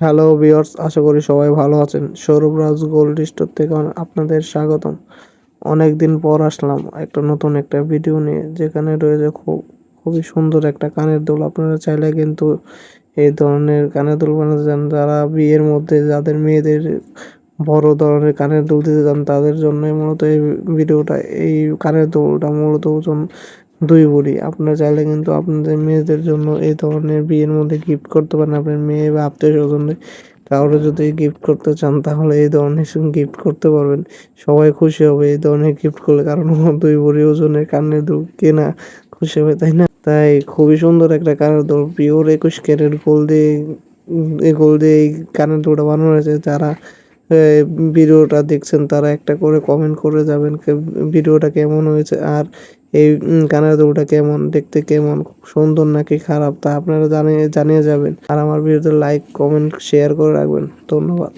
Hello viewers আশা করি সবাই ভালো আছেন। সৌরভ রাজ গোল্ড স্টোর থেকে আপনাদের স্বাগতম। অনেক দিন পর আসলাম একটা নতুন একটা ভিডিও নিয়ে, যেখানে রয়েছে খুব খুবই সুন্দর একটা কানের দুল। আপনারা চাইলে কিন্তু এই ধরনের কানের দুল বানাতে চান। যারা বিয়ের মধ্যে যাদের মেয়েদের বড় ধরনের কানের দুল দিতে চান, তাদের জন্যই মূলত এই ভিডিওটা এই কানের দুলটা মূলত দুই ভরি আপনারা চাইলে কিন্তু আপনাদের মেয়েদের জন্য এই ধরনের বিয়ের মধ্যে গিফট করতে পারেন। আপনার মেয়ে বা আত্মীয় স্বজনদের কাউকে যদি গিফট করতে চান, তাহলে এই ধরনের গিফট করতে পারবেন। সবাই খুশি হবে এই ধরনের গিফট করলে, কারণ দুই ভরি ওজনের কানের দুল কেনা খুশি হবে, তাই না? তাই খুবই সুন্দর একটা কানের দুল পিওর একুশ ক্যারেট গোল দিয়ে, এই গোল দিয়ে এই কানের দুলটা বানানো হয়েছে। যারা ভিডিওটা দেখছেন, তারা একটা করে কমেন্ট করে যাবেন ভিডিওটা কেমন হয়েছে। আর এই কানের দুলটা কেমন, দেখতে কেমন সুন্দর নাকি খারাপ তা আপনারা জানিয়ে জানিয়ে যাবেন। আর আমার ভিডিওতে লাইক কমেন্ট শেয়ার করে রাখবেন। ধন্যবাদ।